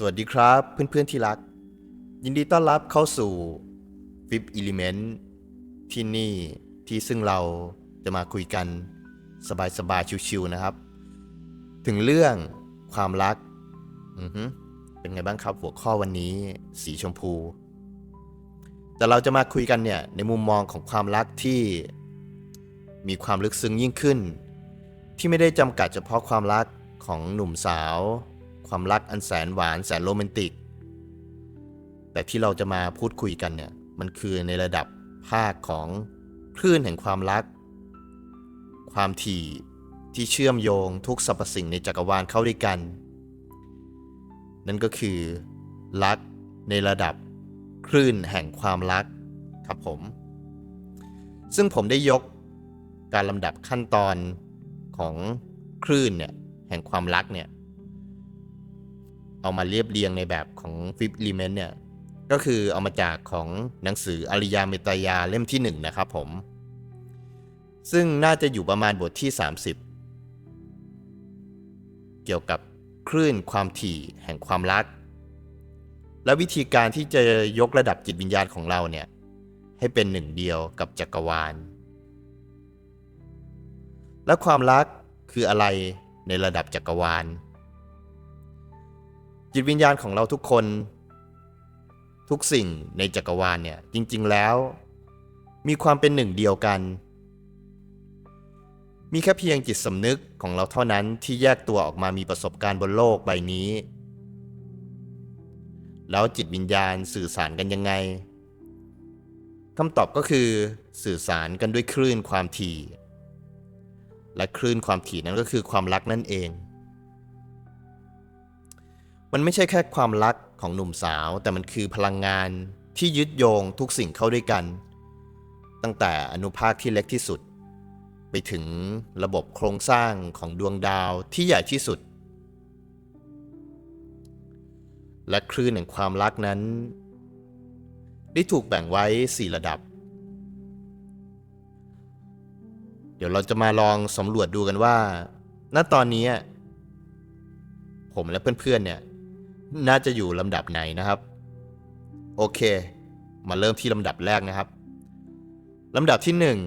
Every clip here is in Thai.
สวัสดีครับเพื่อนๆที่รัก ยินดีต้อนรับเข้าสู่ VIP Element ที่นี่ที่ซึ่งเราจะมาคุยกันสบายๆชิวๆนะครับ ถึงเรื่องความรักอือฮึเป็นไงบ้างครับหัวข้อวันนี้สีชมพู แต่เราจะมาคุยกันเนี่ยในมุมมองของความรักที่มีความลึกซึ้งยิ่งขึ้น ที่ไม่ได้จำกัดเฉพาะความรักของหนุ่มสาว ความรักอันแสนหวานแสนโรแมนติก แต่ที่เราจะมาพูดคุยกันเนี่ยมันคือในระดับภาคของคลื่นแห่งความรัก ความถี่ที่เชื่อมโยงทุกสรรพสิ่งในจักรวาลเข้าด้วยกัน นั่นก็คือรักในระดับคลื่นแห่งความรักครับผม ซึ่งผมได้ยกการลำดับขั้นตอนของคลื่นเนี่ยแห่งความรักเนี่ย เอามาเรียบเรียงในแบบของฟิปลิเมนเนี่ยก็คือเอามาจากของหนังสืออริยาเมตยาเล่มที่ 1 นะครับผม ซึ่งน่าจะอยู่ประมาณบทที่ 30 เกี่ยวกับคลื่นความถี่แห่งความรัก และวิธีการที่จะยกระดับจิตวิญญาณของเราเนี่ย ให้เป็นหนึ่งเดียวกับจักรวาล และความรักคืออะไรในระดับจักรวาล จิตวิญญาณของเราทุกคน ทุกสิ่งในจักรวาลเนี่ย จริง ๆ แล้ว มีความเป็นหนึ่งเดียวกัน มีแค่เพียงจิตสำนึกของเราเท่านั้นที่แยกตัวออกมามีประสบการณ์บนโลกใบนี้ แล้วจิตวิญญาณสื่อสารกันยังไงคำตอบก็คือสื่อสารกันด้วยคลื่นความถี่ และคลื่นความถี่นั้นก็คือความรักนั่นเอง มันไม่ใช่แค่ความรักของหนุ่มสาว แต่มันคือพลังงานที่ยึดโยงทุกสิ่งเข้าด้วยกัน ตั้งแต่อนุภาคที่เล็กที่สุด ไปถึงระบบโครงสร้างของดวงดาวที่ใหญ่ที่สุด และคลื่นแห่งความรักนั้น ได้ถูกแบ่งไว้ 4 ระดับ เดี๋ยวเราจะมาลองสำรวจดูกันว่า ณตอนนี้ ผมและเพื่อนๆเนี่ย น่าจะอยู่ลำดับไหนนะครับ โอเค มาเริ่มที่ลำดับแรกนะครับลำดับที่หนึ่ง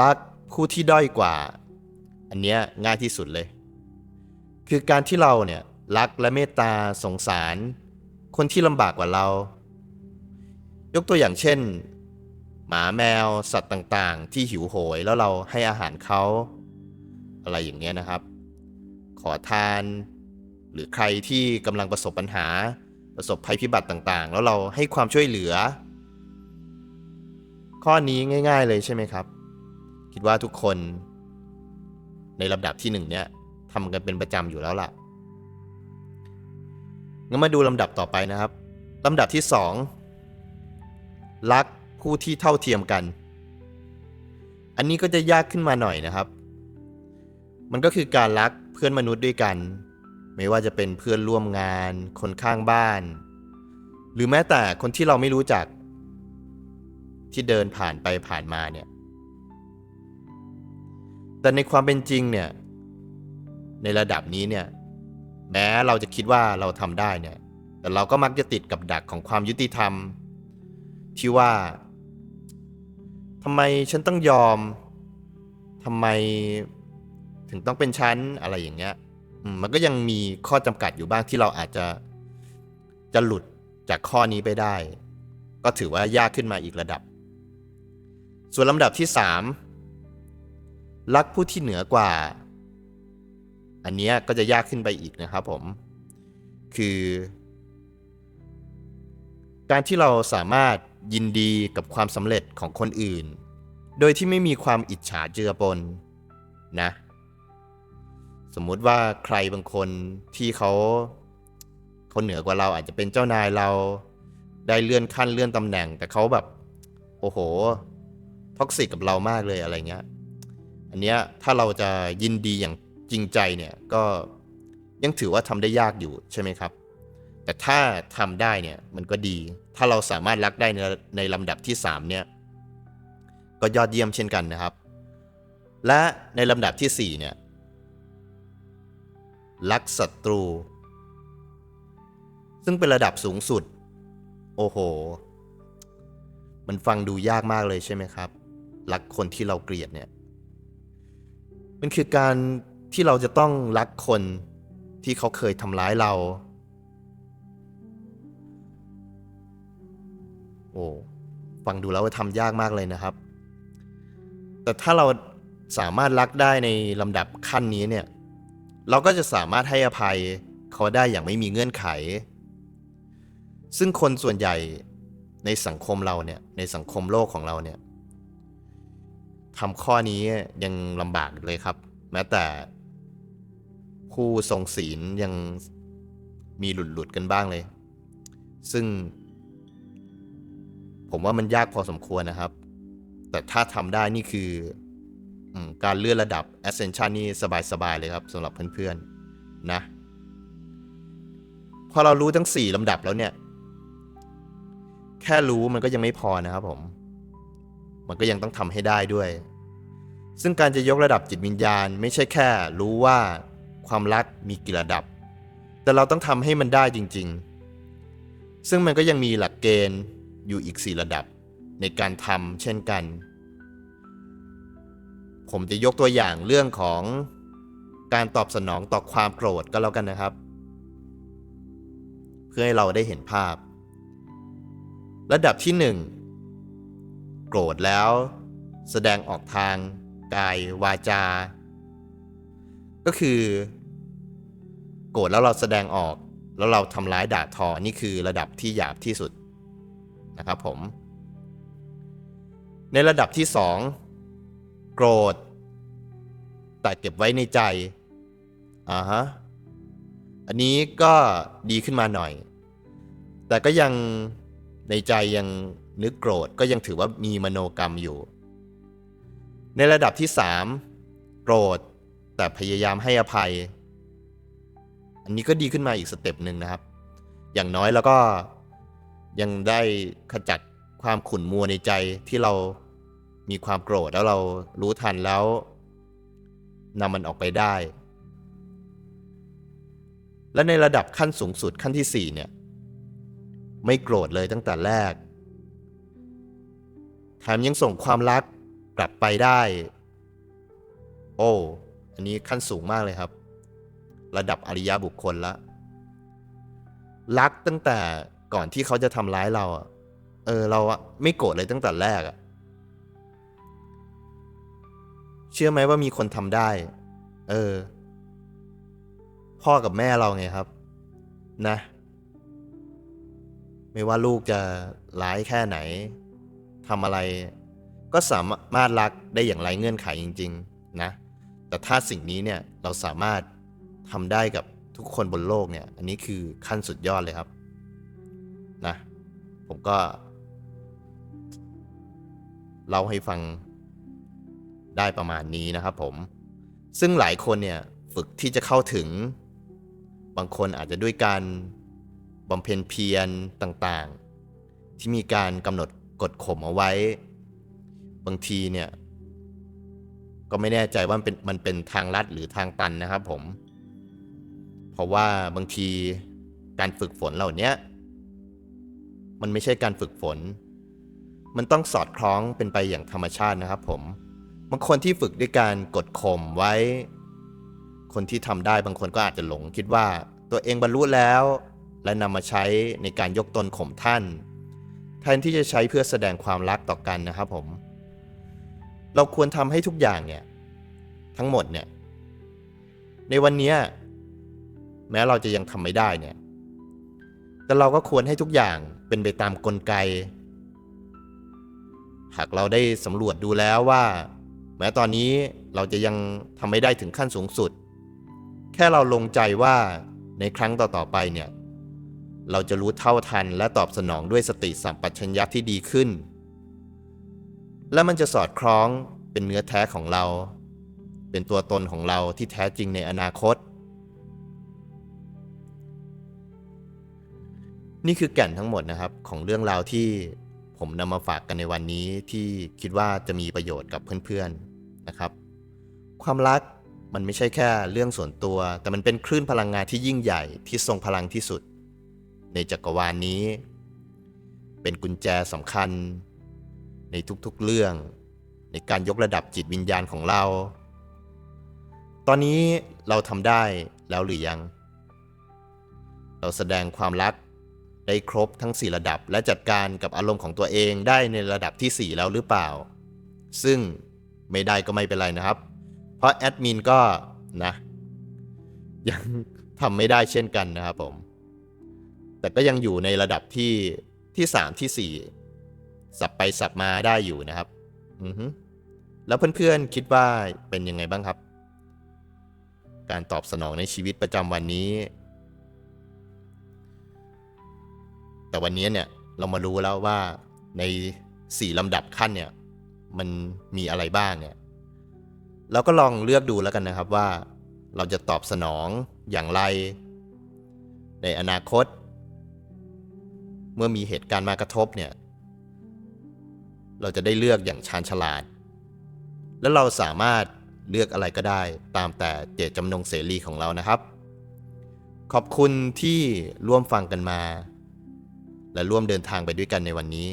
รักผู้ที่ด้อยกว่า อันเนี้ยง่ายที่สุดเลย คือการที่เราเนี่ยรักและเมตตาสงสาร คนที่ลำบากกว่าเรา ยกตัวอย่างเช่น หมาแมวสัตว์ต่างๆ ที่หิวโหยแล้วเราให้อาหารเขา อะไรอย่างเงี้ยนะครับ ขอทาน หรือใครที่กำลังประสบปัญหา ประสบภัยพิบัติต่างๆ แล้วเราให้ความช่วยเหลือ ข้อนี้ง่าย ๆ เลยใช่ไหมครับ คิดว่าทุกคน ในลำดับที่หนึ่งเนี่ยทำกันเป็นประจำอยู่แล้วล่ะงั้นมาดูลำดับต่อไปนะครับลำดับที่สองรักผู้ที่เท่าเทียมกัน อันนี้ก็จะยากขึ้นมาหน่อยนะครับ มันก็คือการรักเพื่อนมนุษย์ด้วยกัน ไม่ว่าจะเป็นเพื่อนร่วมงาน คนข้างบ้าน หรือแม้แต่คนที่เราไม่รู้จัก ที่เดินผ่านไปผ่านมาเนี่ย แต่ในความเป็นจริงเนี่ย ในระดับนี้เนี่ย แม้เราจะคิดว่าเราทำได้เนี่ย แต่เราก็มักจะติดกับดักของความยุติธรรม ที่ว่าทำไมฉันต้องยอมทำไมถึงต้องเป็นฉันอะไรอย่างเงี้ย มันก็ยังมีข้อจำกัดอยู่บ้างที่เราอาจจะจะหลุดจากข้อนี้ไปได้ ก็ถือว่ายากขึ้นมาอีกระดับ ส่วนลำดับที่สามรักผู้ที่เหนือกว่า อันนี้ก็จะยากขึ้นไปอีกนะครับผม คือ การที่เราสามารถยินดีกับความสำเร็จของคนอื่น โดยที่ไม่มีความอิจฉาเจือปนนะ มมุติว่าใครบางคนที่เขาเขาเหนือกว่าเราอาจจะเป็นเจ้านายเราได้เลื่อนขั้นเลื่อนตำแหน่ง แต่เขาแบบ โอ้โหท็อกซิกกับเรามากเลยอะไรเงี้ย อันเนี้ยถ้าเราจะยินดีอย่างจริงใจเนี่ยก็ยังถือว่าทำได้ยากอยู่ใช่ไหมครับ แต่ถ้าทำได้เนี่ยมันก็ดี ถ้าเราสามารถรักได้ในในลำดับที่ 3 เนี่ย ก็ยอดเยี่ยมเช่นกันนะครับ และในลำดับที่4เนี่ย รักศัตรู ซึ่งเป็นระดับสูงสุด โอ้โห มันฟังดูยากมากเลยใช่ไหมครับ รักคนที่เราเกลียดเนี่ย มันคือการที่เราจะต้องรักคนที่เขาเคยทำร้ายเรา โอ้ฟังดูแล้วทำยากมากเลยนะครับ แต่ถ้าเราสามารถรักได้ในลำดับขั้นนี้เนี่ย เราก็จะสามารถให้อภัยเขาได้อย่างไม่มีเงื่อนไข ซึ่งคนส่วนใหญ่ในสังคมเราเนี่ยในสังคมโลกของเราเนี่ยทำข้อนี้ยังลำบากเลยครับ แม้แต่ผู้ทรงศีลยังมีหลุดหลุดๆกันบ้างเลย ซึ่ง ผมว่ามันยากพอสมควรนะครับ แต่ถ้าทำได้นี่คือ การเลื่อนระดับ Ascension นี่สบายๆเลยครับสำหรับเพื่อนๆนะพอเรารู้ทั้ง 4ลำดับแล้วเนี่ย แค่รู้มันก็ยังไม่พอนะครับผม มันก็ยังต้องทำให้ได้ด้วย ซึ่งการจะยกระดับจิตวิญญาณ ไม่ใช่แค่ รู้ว่าความรักมีกี่ระดับ แต่เราต้องทำให้มันได้จริง ๆ ซึ่งมันก็ยังมีหลักเกณฑ์อยู่อีก 4 ระดับในการทำเช่นกัน ผมจะยกตัวอย่างเรื่องของการตอบสนองต่อความโกรธก็แล้วกันนะครับ เพื่อให้เราได้เห็นภาพ ระดับที่ 1 โกรธแล้ว แสดงออกทาง กายวาจา ก็คือ โกรธแล้วเราแสดงออกแล้วเราทำร้ายด่าทอนี่คือระดับที่หยาบที่สุดนะครับผม ในระดับที่ 2 โกรธ แต่เก็บไว้ในใจอ่าฮะอันนี้ก็ดีขึ้นมาหน่อย แต่ก็ยังในใจยังนึกโกรธก็ยังถือว่ามีมโนกรรมอยู่ ในระดับที่ 3 โกรธ แต่พยายามให้อภัย อันนี้ก็ดีขึ้นมาอีกสเต็ปหนึ่งนะครับ อย่างน้อยแล้วก็ยังได้ขจัดความขุ่นมัวในใจที่เรา มีความโกรธแล้วเรารู้ทันแล้วนำมันออกไปได้ และในระดับขั้นสูงสุดขั้นที่ 4 เนี่ย ไม่โกรธเลยตั้งแต่แรกแถมยังส่งความรักกลับไปได้ โอ้อันนี้ขั้นสูงมากเลยครับ ระดับอริยบุคคลละรักตั้งแต่ก่อนที่เขาจะทำร้ายเราเออเราไม่โกรธเลยตั้งแต่แรกอะ เชื่อไหมว่ามีคนทำได้ เออ พ่อกับแม่เราไงครับ นะ ไม่ว่าลูกจะร้ายแค่ไหนทำอะไร ก็สามารถรักได้อย่างไรเงื่อนไขจริง ๆ นะ แต่ถ้าสิ่งนี้เนี่ยเราสามารถทำได้กับทุกคนบนโลกเนี่ย อันนี้คือขั้นสุดยอดเลยครับ นะ ผมก็เล่าให้ฟัง ได้ประมาณนี้นะครับผม ซึ่งหลายคนเนี่ยฝึกที่จะเข้าถึง บางคนอาจจะด้วยการบำเพ็ญเพียรต่างๆ ที่มีการกำหนดกฎข่มเอาไว้ บางทีเนี่ยก็ไม่แน่ใจว่ามันเป็นมันเป็นทางลัดหรือทางตันนะครับผม เพราะว่าบางทีการฝึกฝนเหล่านี้มันไม่ใช่การฝึกฝน มันต้องสอดคล้องเป็นไปอย่างธรรมชาตินะครับผม บางคนที่ฝึกด้วยการกดข่มไว้ คนที่ทำได้บางคนก็อาจจะหลงคิดว่าตัวเองบรรลุแล้ว และนำมาใช้ในการยกตนข่มท่าน แทนที่จะใช้เพื่อแสดงความรักต่อกันนะครับผม เราควรทำให้ทุกอย่างเนี่ย ทั้งหมดเนี่ย ในวันนี้แม้เราจะยังทำไม่ได้เนี่ย แต่เราก็ควรให้ทุกอย่างเป็นไปตามกลไก หากเราได้สำรวจดูแล้วว่า แม้ตอนนี้เราจะยังทำไม่ได้ถึงขั้นสูงสุด แค่เราลงใจว่าในครั้งต่อๆไปเนี่ย เราจะรู้เท่าทันและตอบสนองด้วยสติสัมปชัญญะที่ดีขึ้น และมันจะสอดคล้องเป็นเนื้อแท้ของเรา เป็นตัวตนของเราที่แท้จริงในอนาคต นี่คือแก่นทั้งหมดนะครับของเรื่องราวที่ผมนำมาฝากกันในวันนี้ที่คิดว่าจะมีประโยชน์กับเพื่อนๆ นะครับ ความรักมันไม่ใช่แค่เรื่องส่วนตัว แต่มันเป็นคลื่นพลังงานที่ยิ่งใหญ่ที่ทรงพลังที่สุด ในจักรวาลนี้ เป็นกุญแจสำคัญ ในทุกๆเรื่อง ในการยกระดับจิตวิญญาณของเรา ตอนนี้เราทำได้แล้วหรือยัง เราแสดงความรักได้ครบทั้ง 4 ระดับและจัดการกับอารมณ์ของตัวเองได้ในระดับที่ 4 แล้วหรือเปล่า ซึ่ง ไม่ได้ก็ไม่เป็นไรนะครับ เพราะแอดมินก็นะยังทำไม่ได้เช่นกันนะครับผม แต่ก็ยังอยู่ในระดับที่ที่3ที่4สับไปสับมาได้อยู่นะครับอือฮึแล้วเพื่อนๆคิดว่าเป็นยังไงบ้างครับ การตอบสนองในชีวิตประจำวันนี้ แต่วันนี้เนี่ยเรามารู้แล้วว่าในสี่ลำดับขั้นเนี่ย มันมีอะไรบ้างเนี่ย เราก็ลองเลือกดูแล้วกันนะครับว่า เราจะตอบสนองอย่างไร ในอนาคต เมื่อมีเหตุการณ์มากระทบเนี่ย เราจะได้เลือกอย่างชาญฉลาด และเราสามารถเลือกอะไรก็ได้ตามแต่เจตจำนงเสรีของเรานะครับ ขอบคุณที่ร่วมฟังกันมา และร่วมเดินทางไปด้วยกันในวันนี้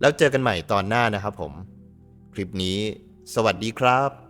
แล้วเจอกันใหม่ตอนหน้านะครับผม คลิปนี้ สวัสดีครับ